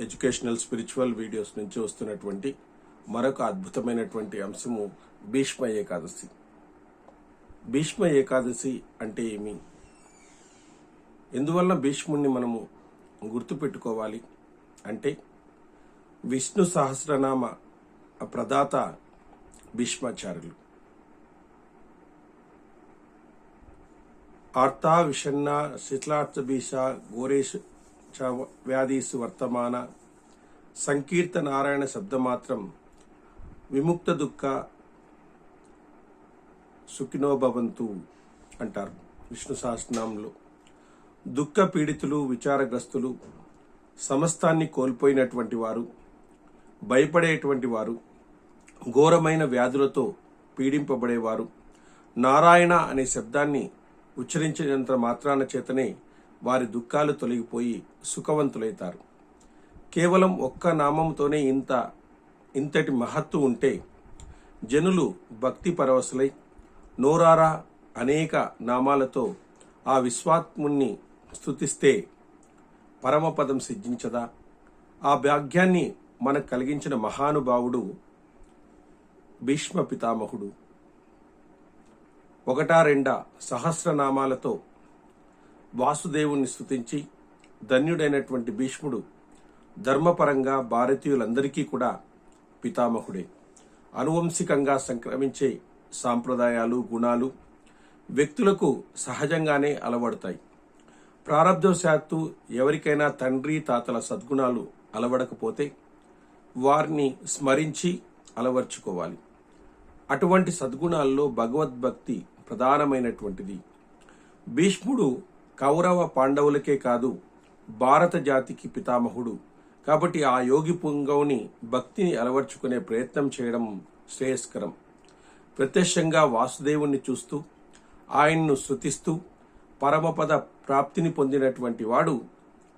Educational spiritual videos నుంచి వస్తున్నటువంటి మరొక అద్భుతమైనటువంటి అంశము భీష్మ ఏకాదశి. భీష్మ ఏకాదశి అంటే ఏమి? ఎందువల్ల భీష్ముణ్ణి మనము గుర్తుపెట్టుకోవాలి అంటే విష్ణు సహస్రనామ ప్రదాత భీష్మాచార్యులు. ఆర్తా విషన్న శిథిలార్థబీష ఘోరేష్ చ వ్యాధీసు వర్తమాన సంకీర్త నారాయణ శబ్దమాత్రం విముక్త దుఃఖ సుఖినో భవంతు అంటారు. విష్ణు సహస్రనామంలో దుఃఖ పీడితులు విచారగ్రస్తులు సమస్తాన్ని కోల్పోయినటువంటి వారు భయపడేటువంటి వారు ఘోరమైన వ్యాధులతో పీడింపబడేవారు నారాయణ అనే శబ్దాన్ని ఉచ్చరించినంత మాత్రాన చేతనే వారి దుఃఖాలు తొలగిపోయి సుఖవంతులైతారు. కేవలం ఒక్క నామంతోనే ఇంత ఇంతటి మహత్తు ఉంటే జనులు భక్తి పరవశులై నోరారా అనేక నామాలతో ఆ విశ్వాత్ముణ్ణి స్తుతిస్తే పరమపదం సిద్ధించదా? ఆ భాగ్యాన్ని మనకు కలిగించిన మహానుభావుడు భీష్మ పితామహుడు ఒకటా రెండా సహస్రనామాలతో వాసుదేవుణ్ణి స్థుతించి ధన్యుడైనటువంటి భీష్ముడు ధర్మపరంగా భారతీయులందరికీ కూడా పితామహుడే. అనువంశికంగా సంక్రమించే సాంప్రదాయాలు గుణాలు వ్యక్తులకు సహజంగానే అలవడతాయి. ప్రారంధవశాత్తు ఎవరికైనా తండ్రి తాతల సద్గుణాలు అలవడకపోతే వారిని స్మరించి అలవర్చుకోవాలి. అటువంటి సద్గుణాల్లో భగవద్భక్తి ప్రధానమైనటువంటిది. భీష్ముడు కౌరవ పాండవులకే కాదు భారత జాతికి పితామహుడు. కాబట్టి ఆ యోగి పుంగవుని భక్తిని అలవర్చుకునే ప్రయత్నం చేయడం శ్రేయస్కరం. ప్రత్యక్షంగా వాసుదేవుణ్ణి చూస్తూ ఆయన్ను శృతిస్తూ పరమపద ప్రాప్తిని పొందినటువంటి వాడు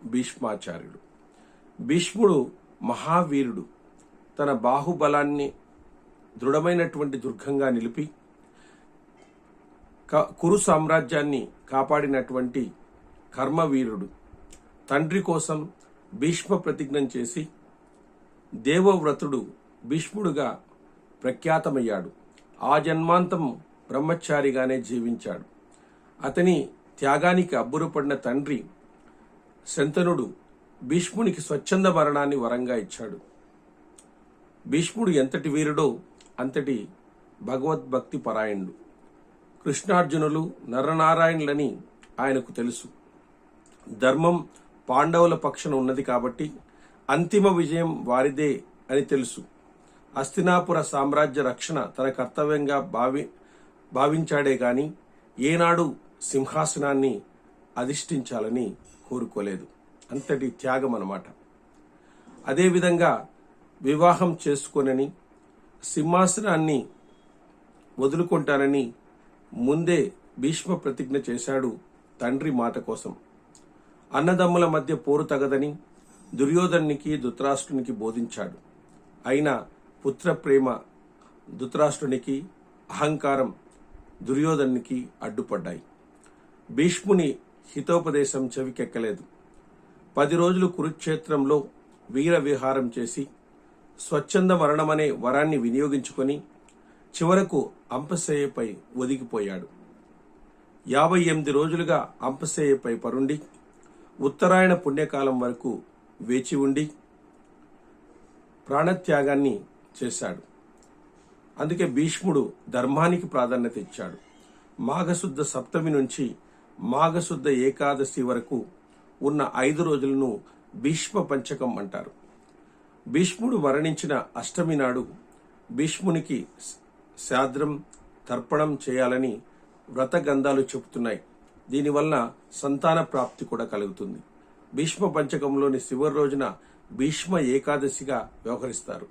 భీష్మాచార్యుడు. భీష్ముడు మహావీరుడు. తన బాహుబలాన్ని దృఢమైనటువంటి దుర్గంగా నిలిపి కురు సామ్రాజ్యాన్ని కాపాడినటువంటి కర్మవీరుడు. తండ్రి కోసం భీష్మ ప్రతిజ్ఞ చేసి దేవవ్రతుడు భీష్ముడుగా ప్రఖ్యాతమయ్యాడు. ఆ జన్మాంతం బ్రహ్మచారిగానే జీవించాడు. అతని త్యాగానికి అబ్బురపడిన తండ్రి శంతనుడు భీష్మునికి స్వచ్ఛంద మరణాన్ని వరంగా ఇచ్చాడు. భీష్ముడు ఎంతటి వీరుడో అంతటి భగవద్భక్తి పరాయణుడు. కృష్ణార్జునులు నరనారాయణులని ఆయనకు తెలుసు. ధర్మం పాండవుల పక్షన ఉన్నది కాబట్టి అంతిమ విజయం వారిదే అని తెలుసు. అస్తినాపుర సామ్రాజ్య రక్షణ తన కర్తవ్యంగా భావి భావించాడే గాని ఏనాడు సింహాసనాన్ని అధిష్ఠించాలని కోరుకోలేదు. అంతటి త్యాగం అన్నమాట అదేవిధంగా వివాహం చేసుకోనని సింహాసనాన్ని వదులుకుంటానని ముందే భీష్మ ప్రతిజ్ఞ చేశాడు తండ్రి మాట కోసం. అన్నదమ్ముల మధ్య పోరు తగదని దుర్యోధనునికి ధృతరాష్ట్రునికి బోధించాడు. అయినా పుత్ర ప్రేమ ధృతరాష్ట్రునికి అహంకారం దుర్యోధనునికి అడ్డుపడ్డాయి. భీష్ముని హితోపదేశం చెవికెక్కలేదు. పది రోజులు కురుక్షేత్రంలో వీర విహారం చేసి స్వచ్ఛంద మరణమనే వరాన్ని వినియోగించుకొని చివరకు అంపశయ్యపై ఒదిగిపోయాడు. యాభై ఎనిమిది రోజులుగా అంపశయ్యపై పరుండి ఉత్తరాయణ పుణ్యకాలం వరకు వేచి ఉండి ప్రాణత్యాగాన్ని చేశాడు. అందుకే భీష్ముడు ధర్మానికి ప్రాధాన్యత ఇచ్చాడు. మాఘశుద్ధ సప్తమి నుంచి మాఘశుద్ధ ఏకాదశి వరకు ఉన్న ఐదు రోజులను భీష్మ పంచకం అంటారు. భీష్ముడు మరణించిన అష్టమి నాడు భీష్మునికి శాద్రం తర్పణం చేయాలని వ్రతగంధాలు చెబుతున్నాయి. దీనివల్ల సంతాన ప్రాప్తి కూడా కలుగుతుంది. భీష్మ పంచకంలోని చివరి రోజున భీష్మ ఏకాదశిగా వ్యవహరిస్తారు.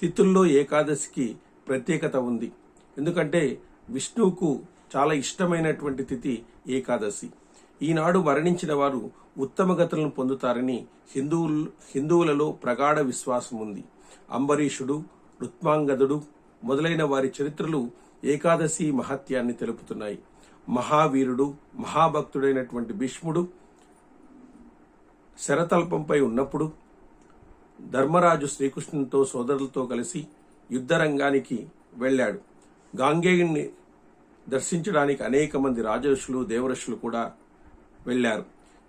తిథుల్లో ఏకాదశికి ప్రత్యేకత ఉంది. ఎందుకంటే విష్ణువుకు చాలా ఇష్టమైనటువంటి తిథి ఏకాదశి. ఈనాడు మరణించిన వారు ఉత్తమ గతులను పొందుతారని హిందువులు హిందువులలో ప్రగాఢ విశ్వాసం ఉంది అంబరీషుడు రుత్మాంగదుడు మొదలైన వారి చరిత్రలు ఏకాదశి మహత్యాన్ని తెలుపుతున్నాయి. మహావీరుడు మహాభక్తుడైనటువంటి భీష్ముడు శరతల్పంపై ఉన్నప్పుడు ధర్మరాజు శ్రీకృష్ణునితో సోదరులతో కలిసి యుద్ధరంగానికి వెళ్ళాడు. గాంగేయుణ్ణి దర్శించడానికి అనేక మంది రాజర్షులు దేవరషులు కూడా వెళ్ళారు.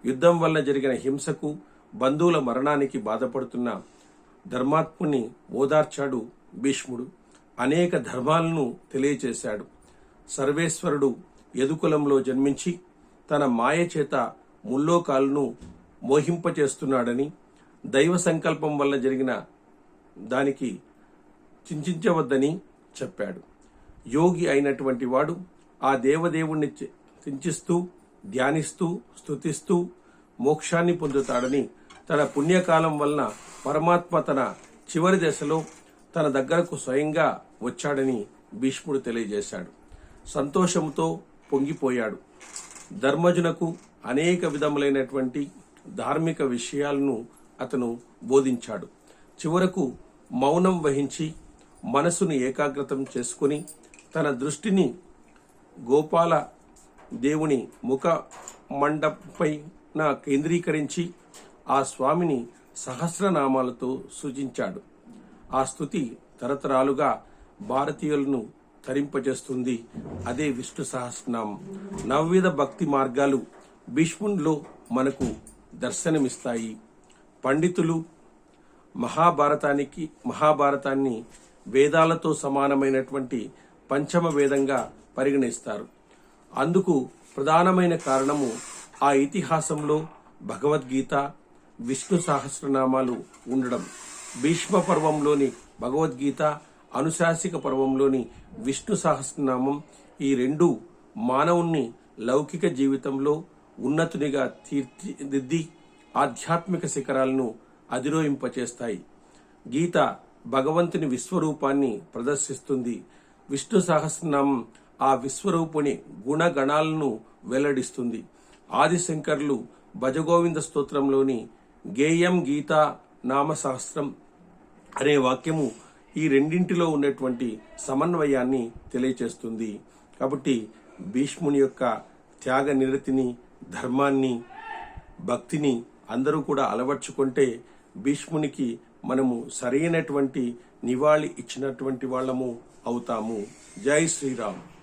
యుద్ధం వల్ల జరిగిన హింసకు బంధువుల మరణానికి బాధపడుతున్న ధర్మాత్ముని ఓదార్చాడు భీష్ముడు. అనేక ధర్మాలను తెలియచేశాడు. సర్వేశ్వరుడు యదుకులంలో జన్మించి తన మాయ చేత ముల్లోకాలను మోహింపచేస్తున్నాడని దైవ సంకల్పం వల్ల జరిగిన దానికి చింతించవద్దని చెప్పాడు. యోగి అయినటువంటి వాడు ఆ దేవదేవుణ్ణి చించిస్తూ చింతిస్తూ ధ్యానిస్తూ స్తుతిస్తూ మోక్షాన్ని పొందుతాడని తన పుణ్యకాలం వలన పరమాత్మ తన చివరి దశలో తన దగ్గరకు స్వయంగా వచ్చాడని భీష్ముడు తెలియజేశాడు. సంతోషంతో పొంగిపోయాడు. ధర్మజునకు అనేక విధములైనటువంటి ధార్మిక విషయాలను అతను బోధించాడు. చివరకు మౌనం వహించి మనసును ఏకాగ్రతం చేసుకుని తన దృష్టిని గోపాల దేవుని ముఖ మండపైన కేంద్రీకరించి ఆ స్వామిని సహస్రనామాలతో సూచించాడు. ఆ స్థుతి తరతరాలుగా భారతీయులను తరింపజేస్తుంది. అదే విష్ణు సహస్రనామం. నవవిధ భక్తి మార్గాలు భీష్మునిలో మనకు దర్శనమిస్తాయి. పండితులు మహాభారతానికి మహాభారతాన్ని వేదాలతో సమానమైనటువంటి పంచమ వేదంగా పరిగణిస్తారు. అందుకు ప్రధానమైన కారణము ఆ ఇతిహాసంలో భగవద్గీత విష్ణు సహస్రనామాలు ఉండడం. భీష్మ పర్వంలోని భగవద్గీత అనుశాసిక పర్వంలోని విష్ణు సహస్రనామం ఈ రెండు మానవుణ్ణి లౌకిక జీవితంలో ఉన్నతునిగా తీర్చిదిద్ది ఆధ్యాత్మిక శిఖరాలను అధిరోహింపచేస్తాయి. గీత భగవంతుని విశ్వరూపాన్ని ప్రదర్శిస్తుంది. విష్ణు సహస్రనామం ఆ విశ్వరూపుని గుణగణాలను వెల్లడిస్తుంది. ఆదిశంకర్లు భజగోవింద స్తోత్రంలోని గేయం గీత నామశాస్త్రం అనే వాక్యము ఈ రెండింటిలో ఉన్నటువంటి సమన్వయాన్ని తెలియచేస్తుంది. కాబట్టి భీష్ముని యొక్క త్యాగ నిరతిని ధర్మాన్ని భక్తిని అందరూ కూడా అలవర్చుకుంటే భీష్మునికి మనము సరైనటువంటి నివాళి ఇచ్చినటువంటి వాళ్ళము అవుతాము. జై శ్రీరామ్.